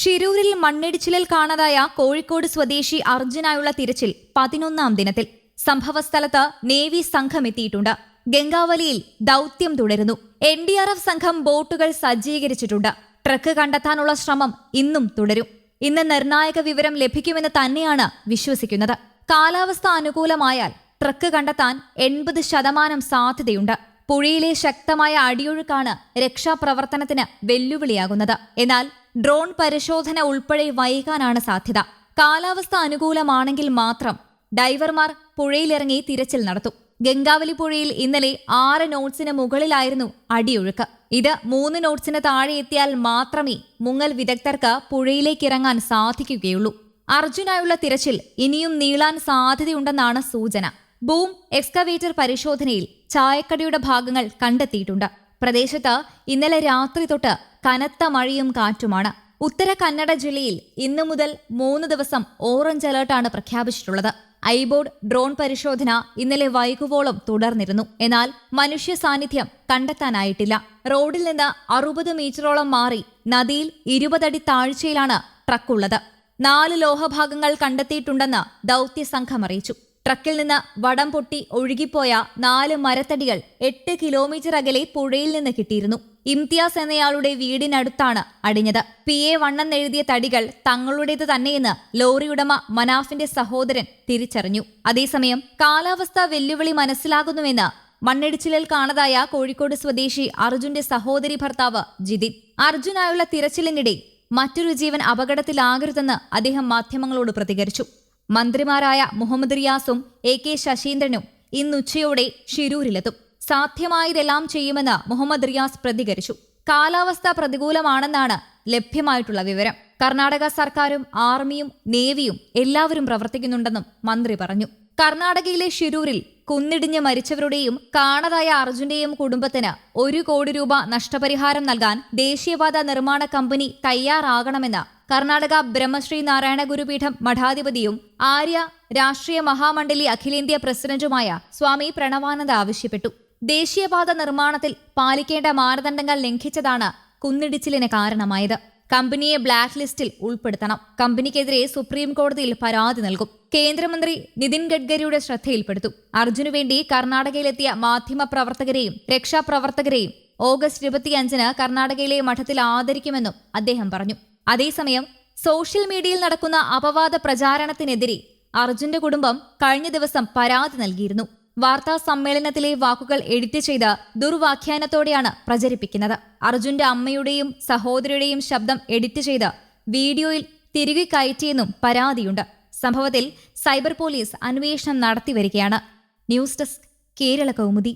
ഷിരൂരിൽ മണ്ണിടിച്ചിലിൽ കാണാതായ കോഴിക്കോട് സ്വദേശി അർജുനായുള്ള തിരച്ചിൽ പതിനൊന്നാം ദിനത്തിൽ. സംഭവസ്ഥലത്ത് നേവി സംഘം എത്തിയിട്ടുണ്ട്. ഗംഗാവലിയിൽ ദൗത്യം തുടരുന്നു. എൻ ഡി ആർ എഫ് സംഘം ബോട്ടുകൾ സജ്ജീകരിച്ചിട്ടുണ്ട്. ട്രക്ക് കണ്ടെത്താനുള്ള ശ്രമം ഇന്നും തുടരും. ഇന്ന് നിർണായക വിവരം ലഭിക്കുമെന്ന് തന്നെയാണ് വിശ്വസിക്കുന്നത്. കാലാവസ്ഥ അനുകൂലമായാൽ ട്രക്ക് കണ്ടെത്താൻ എൺപത് ശതമാനം സാധ്യതയുണ്ട്. പുഴയിലെ ശക്തമായ അടിയൊഴുക്കാണ് രക്ഷാപ്രവർത്തനത്തിന് വെല്ലുവിളിയാകുന്നത്. എന്നാൽ ഡ്രോൺ പരിശോധന ഉൾപ്പെടെ വൈകാനാണ് സാധ്യത. കാലാവസ്ഥ അനുകൂലമാണെങ്കിൽ മാത്രം ഡൈവർമാർ പുഴയിലിറങ്ങി തിരച്ചിൽ നടത്തും. ഗംഗാവലി പുഴയിൽ ഇന്നലെ ആറ് നോട്ട്സിന് മുകളിലായിരുന്നു അടിയൊഴുക്ക്. ഇത് മൂന്ന് നോട്ട്സിന് താഴെ എത്തിയാൽ മാത്രമേ മുങ്ങൽ വിദഗ്ധർക്ക് പുഴയിലേക്ക് ഇറങ്ങാൻ സാധിക്കുകയുള്ളൂ. അർജുനായുള്ള തിരച്ചിൽ ഇനിയും നീളാൻ സാധ്യതയുണ്ടെന്നാണ് സൂചന. ബൂം എക്സ്കവേറ്റർ പരിശോധനയിൽ ചായക്കടയുടെ ഭാഗങ്ങൾ കണ്ടെത്തിയിട്ടുണ്ട്. പ്രദേശത്ത് ഇന്നലെ രാത്രി തൊട്ട് കനത്ത മഴയും കാറ്റുമാണ്. ഉത്തര കന്നഡ ജില്ലയിൽ ഇന്നു മുതൽ മൂന്ന് ദിവസം ഓറഞ്ച് അലർട്ടാണ് പ്രഖ്യാപിച്ചിട്ടുള്ളത്. ഐബോർഡ് ഡ്രോൺ പരിശോധന ഇന്നലെ വൈകുവോളം തുടർന്നിരുന്നു. എന്നാൽ മനുഷ്യ സാന്നിധ്യം കണ്ടെത്താനായിട്ടില്ല. റോഡിൽ നിന്ന് അറുപത് മീറ്ററോളം മാറി നദിയിൽ ഇരുപതടി താഴ്ചയിലാണ് ട്രക്കുള്ളത്. നാല് ലോഹഭാഗങ്ങൾ കണ്ടെത്തിയിട്ടുണ്ടെന്ന് ദൗത്യസംഘം അറിയിച്ചു. ട്രക്കിൽ നിന്ന് വടം പൊട്ടി ഒഴുകിപ്പോയ നാല് മരത്തടികൾ എട്ട് കിലോമീറ്റർ അകലെ പുഴയിൽ നിന്ന് കിട്ടിയിരുന്നു. ഇംതിയാസ് എന്നയാളുടെ വീടിനടുത്താണ് അടിഞ്ഞത്. പി. എ. വണ്ണം എഴുതിയ തടികൾ തങ്ങളുടേത് തന്നെയെന്ന് ലോറി ഉടമ മനാഫിന്റെ സഹോദരൻ തിരിച്ചറിഞ്ഞു. അതേസമയം കാലാവസ്ഥ വെല്ലുവിളി മനസ്സിലാകുന്നുവെന്ന് മണ്ണിടിച്ചിലിൽ കാണാതായ കോഴിക്കോട് സ്വദേശി അർജുന്റെ സഹോദരി ഭർത്താവ് ജിതിൻ. അർജുനായുള്ള തിരച്ചിലിനിടെ മറ്റൊരു ജീവൻ അപകടത്തിലാകരുതെന്ന് അദ്ദേഹം മാധ്യമങ്ങളോട് പ്രതികരിച്ചു. മന്ത്രിമാരായ മുഹമ്മദ് റിയാസും എ. കെ. ശശീന്ദ്രനും ഇന്നുച്ചയോടെ ഷിരൂരിലെത്തും സാധ്യമായതെല്ലാം ചെയ്യുമെന്ന് മുഹമ്മദ് റിയാസ് പ്രതികരിച്ചു. കാലാവസ്ഥ പ്രതികൂലമാണെന്നാണ് ലഭ്യമായിട്ടുള്ള വിവരം. കർണാടക സർക്കാരും ആർമിയും നേവിയും എല്ലാവരും പ്രവർത്തിക്കുന്നുണ്ടെന്നും മന്ത്രി പറഞ്ഞു. കർണാടകയിലെ ഷിരൂരിൽ കുന്നിടിഞ്ഞ് മരിച്ചവരുടെയും കാണാതായ അർജുന്റെയും കുടുംബത്തിന് ഒരു കോടി രൂപ നഷ്ടപരിഹാരം നൽകാൻ ദേശീയപാത നിർമ്മാണ കമ്പനി തയ്യാറാകണമെന്ന് കർണാടക ബ്രഹ്മശ്രീ നാരായണ ഗുരുപീഠം മഠാധിപതിയും ആര്യ രാഷ്ട്രീയ മഹാമണ്ഡലി അഖിലേന്ത്യാ പ്രസിഡന്റുമായ സ്വാമി പ്രണവാനന്ദ ആവശ്യപ്പെട്ടു. ദേശീയപാത നിർമ്മാണത്തിൽ പാലിക്കേണ്ട മാനദണ്ഡങ്ങൾ ലംഘിച്ചതാണ് കുന്നിടിച്ചിലിന് കാരണമായത്. കമ്പനിയെ ബ്ലാക്ക് ലിസ്റ്റിൽ ഉൾപ്പെടുത്തണം. കമ്പനിക്കെതിരെ സുപ്രീം കോടതിയിൽ പരാതി നൽകും. കേന്ദ്രമന്ത്രി നിതിൻ ഗഡ്കരിയുടെ ശ്രദ്ധയിൽപ്പെടുത്തും. അർജുനു വേണ്ടി കർണാടകയിലെത്തിയ മാധ്യമ പ്രവർത്തകരെയും രക്ഷാപ്രവർത്തകരെയും ഓഗസ്റ്റ് ഇരുപത്തിയഞ്ചിന് കർണാടകയിലെ മഠത്തിൽ ആദരിക്കുമെന്നും അദ്ദേഹം പറഞ്ഞു. അതേസമയം സോഷ്യൽ മീഡിയയിൽ നടക്കുന്ന അപവാദ പ്രചാരണത്തിനെതിരെ അർജുന്റെ കുടുംബം കഴിഞ്ഞ ദിവസം പരാതി നൽകിയിരുന്നു. വാർത്താ സമ്മേളനത്തിലെ വാക്കുകൾ എഡിറ്റ് ചെയ്ത് ദുർവാഖ്യാനത്തോടെയാണ് പ്രചരിപ്പിക്കുന്നത്. അർജുന്റെ അമ്മയുടെയും സഹോദരിയുടെയും ശബ്ദം എഡിറ്റ് ചെയ്ത് വീഡിയോയിൽ തിരികെ കയറ്റിയെന്നും പരാതിയുണ്ട്. സംഭവത്തിൽ സൈബർ പോലീസ് അന്വേഷണം നടത്തിവരികയാണ് ന്യൂസ് ഡെസ്ക് കേരള കൗമുദി.